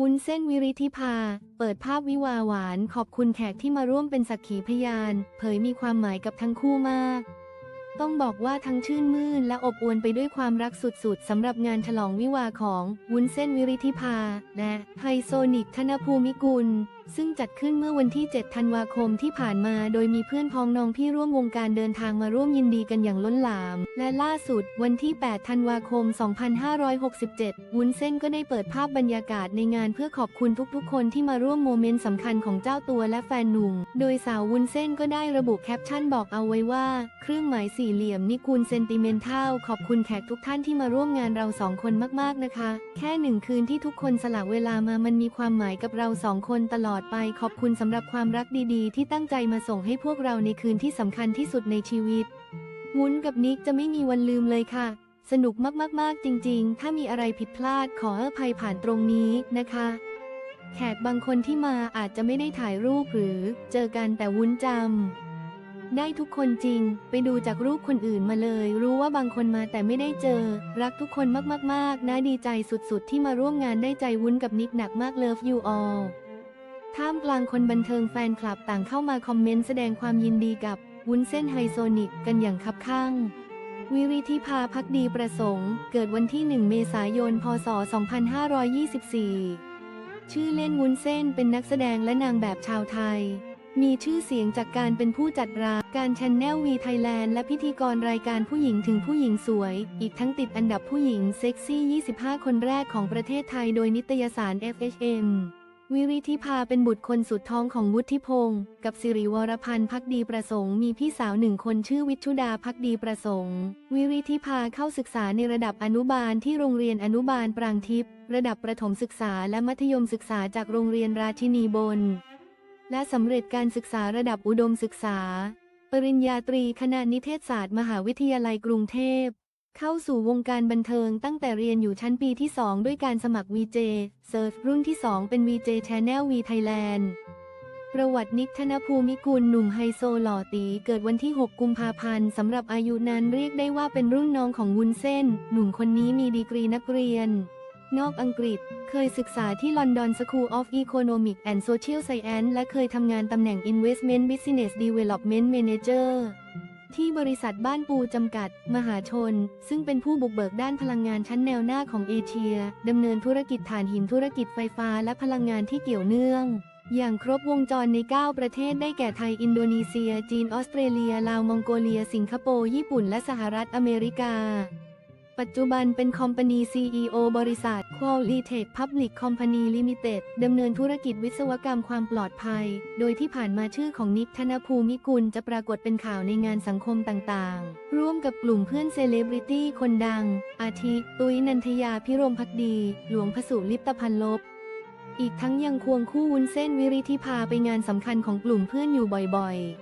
วุ้นเส้นวิริธิภา เปิดภาพวิวาหวาน ขอบคุณแขกที่มาร่วมเป็นสักขีพยาน เผยมีความหมายกับทั้งคู่มาก ต้องบอกว่าทั้งชื่นมื่นและอบอวลไปด้วยความรักสุดๆสำหรับงานฉลองวิวาของวุ้นเส้นวิริธิภา และไฮโซนิกธนภูมิกุล ซึ่งจัดขึ้นเมื่อวันที่ 7 ธันวาคมที่ผ่านมา โดยมีเพื่อนพ้องน้องพี่ร่วมวงการเดินทางมาร่วมยินดีกันอย่างล้นหลาม และล่าสุดวันที่ 8 ธันวาคม 2567 วุ้นเส้นก็ได้เปิดภาพบรรยากาศในงานเพื่อขอบคุณทุกๆ คนที่มาร่วมโมเมนต์สำคัญของเจ้าตัวและแฟนหนุ่ม โดยสาววุ้นเส้นก็ได้ระบุแคปชั่นบอกเอาไว้ว่า เครื่องหมายสี่เหลี่ยมนิกูลเซนติเมนทัลขอบคุณแขกทุกท่านที่มาร่วมงานเราสองคนมากๆนะคะ แค่หนึ่งคืนที่ทุกคนสละเวลามามันมีความหมายกับเราสองคนตลอดไปขอบคุณสำหรับความรักดีๆ ที่ตั้งใจมาส่งให้พวกเราในคืนที่สำคัญที่สุดในชีวิตวุ้นกับนิกจะไม่มีวันลืมเลยค่ะ สนุกมากๆ จริง ๆ ถ้ามีอะไรผิดพลาดขออภัยผ่านตรงนี้นะคะ แขกบางคนที่มาอาจจะไม่ได้ถ่ายรูปหรือเจอกันแต่วุ้นจำได้ทุกคนจริง ไปดูจากรูปคนอื่นมาเลย รู้ว่าบางคนมาแต่ไม่ได้เจอ รักทุกคนมากๆนะดีใจสุดๆ ที่มาร่วมงานได้ใจวุ้นกับนิกหนักมาก Love you all ท่ามกลางคนบันเทิงแฟนคลับต่างเข้ามาคอมเมนต์แสดงความยินดีกับวุ้นเส้นไฮโซนิกกันอย่างคับข้าง วิริธิภาพักดีประสงค์ เกิดวันที่ 1 เมษายน พศ 2524 ชื่อเล่นวุ้นเส้นเป็นนักแสดงและนางแบบชาวไทย มีชื่อเสียงจากการเป็นผู้จัดรายการช n แนลวีไทยแลนด์และพิธีกรรายการผู้หญิงถึงผู้หญิงสวย อีกทั้งติดอันดับผู้หญิงเซ็กซี่ 25 คนแรกของประเทศไทยโดยนิตยสาร FHM วิริธิภาเป็นบุตรคนสุดท้องของวุฒิพงศ์กับสิริวรพันธ์พักดีประสงค์มีพี่สาวหนึ่งคนชื่อวิชุดาพักดีประสงค์ วิริธิภาเข้าศึกษาในระดับอนุบาลที่โรงเรียนอนุบาลปรางทิพย์ระดับประถมศึกษาและมัธยมศึกษาจากโรงเรียนราชินีบน และสำเร็จการศึกษาระดับอุดมศึกษา ปริญญาตรีคณะนิเทศศาสตร์ มหาวิทยาลัยกรุงเทพ เข้าสู่วงการบันเทิงตั้งแต่เรียนอยู่ชั้นปีที่ 2 ด้วยการสมัคร VJ เซิร์ฟรุ่นที่ 2 เป็น VJ Channel V Thailand ประวัตินิกธนภูมิกุลหนุ่มไฮโซหล่อตีเกิดวันที่ 6 กุมภาพันธ์สำหรับอายุนั้นเรียกได้ว่าเป็นรุ่นน้องของวุ้นเส้น หนุ่มคนนี้มีดีกรีนักเรียน นอกอังกฤษ เคยศึกษาที่ London School of Economic and Social Science และเคยทำงานตำแหน่ง Investment Business Development Manager ที่บริษัทบ้านปูจำกัด มหาชน ซึ่งเป็นผู้บุกเบิกด้านพลังงานชั้นแนวหน้าของเอเชียดำเนินธุรกิจฐานหินธุรกิจไฟฟ้าและพลังงานที่เกี่ยวเนื่อง อย่างครบวงจรใน 9 ประเทศได้แก่ไทย อินโดนีเซีย จีน ออสเตรเลีย ลาว มองโกเลีย สิงคโปร์ ญี่ปุ่น และสหรัฐอเมริกา ปัจจุบันเป็นคอมพานี CEO บริษัท Qualitech Public Company Limited ดำเนินธุรกิจวิศวกรรมความปลอดภัย โดยที่ผ่านมาชื่อของนิกธนภูมิกุลจะปรากฏเป็นข่าวในงานสังคมต่างๆ ร่วมกับกลุ่มเพื่อนเซเลบริตี้คนดัง อาทิ ตุยนันทยาพิรมพักดี หลวงพสุลิปตพันลบ อีกทั้งยังควงคู่วุ้นเส้นวิริธิพาไปงานสำคัญของกลุ่มเพื่อนอยู่บ่อยๆ